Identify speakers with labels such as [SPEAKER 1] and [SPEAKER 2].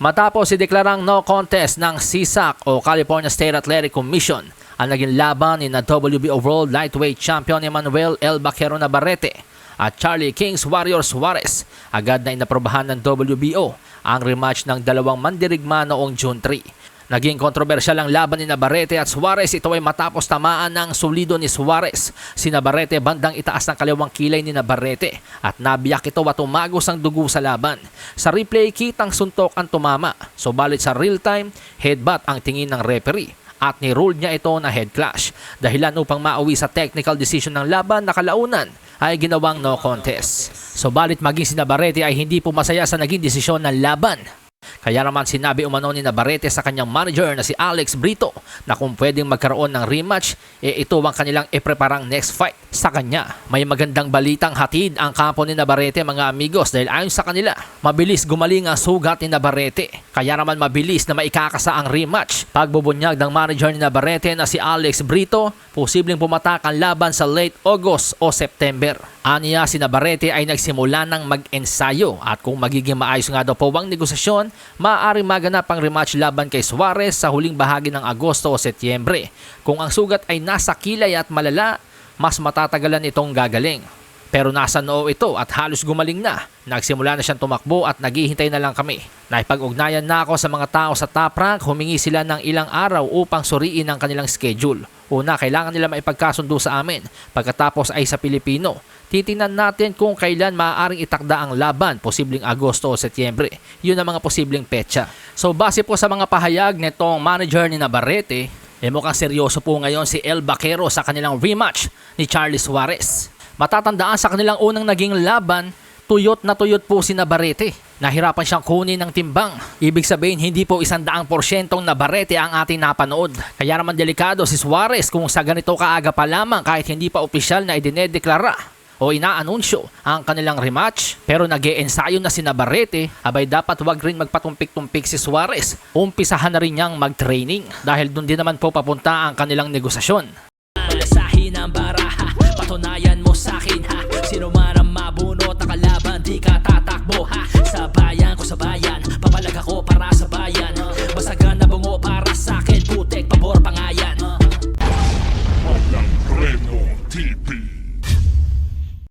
[SPEAKER 1] Matapos ideklarang no contest ng CSAC o California State Athletic Commission ang naging laban ni na WBO World Lightweight Champion Emmanuel El Baquero Navarrete at Charlie Kings Warrior Suarez, agad na inaprobahan ng WBO ang rematch ng dalawang mandirigma noong June 3. Naging kontrobersyal ang laban ni Navarrete at Suarez. Ito ay matapos tamaan ng solido ni Suarez. Si Navarrete bandang itaas ng kaliwang kilay ni Navarrete at nabiyak ito at umagos ang dugo sa laban. Sa replay, kitang suntok ang tumama. Subalit sa real time, headbutt ang tingin ng referee at nirule niya ito na head clash. Dahilan upang mauwi sa technical decision ng laban na kalaunan ay ginawang no contest. Subalit maging si Navarrete ay hindi po masaya sa naging desisyon ng laban. Kaya naman sinabi umano ni Navarrete sa kanyang manager na si Alex Brito na kung pwedeng magkaroon ng rematch, eh ito ang kanilang ipreparang next fight sa kanya. May magandang balitang hatid ang kampo ni Navarrete mga amigos dahil ayon sa kanila, mabilis gumaling ang sugat ni Navarrete. Kaya naman mabilis na maikakasa ang rematch. Pagbubunyag ng manager ni Navarrete na si Alex Brito, posibleng pumatak ang laban sa late August o September. Aniya si Navarrete ay nagsimula ng mag-ensayo at kung magiging maayos nga daw po ang negosasyon, maaaring maganap ang rematch laban kay Suarez sa huling bahagi ng Agosto o Setyembre. Kung ang sugat ay nasa kilay at malala, mas matatagalan itong gagaling. Pero nasa noo ito at halos gumaling na. Nagsimula na siyang tumakbo at naghihintay na lang kami. Naipag-ugnayan na ako sa mga tao sa Top Rank, humingi sila ng ilang araw upang suriin ang kanilang schedule. Una, kailangan nila maipagkasundo sa amin. Pagkatapos ay sa Pilipino. Titingnan natin kung kailan maaaring itakda ang laban, posibleng Agosto o Setyembre. Yun ang mga posibleng petsa. So base po sa mga pahayag nitong manager ni Navarrete, eh mukhang seryoso po ngayon si El Baquero sa kanilang rematch ni Charlie Suarez. Matatandaan sa kanilang unang naging laban, tuyot na tuyot po si Navarrete. Nahirapan siyang kunin ng timbang. Ibig sabihin, hindi po isang daang porsyentong Navarrete ang ating napanood. Kaya naman delikado si Suarez kung sa ganito kaaga pa lamang kahit hindi pa opisyal na idinedeklara o inaanunsyo ang kanilang rematch. Pero nag ensayo na si Navarrete, abay dapat wag rin magpatumpik-tumpik si Suarez. Umpisahan na rin niyang mag-training dahil doon din naman po papunta ang kanilang negosasyon.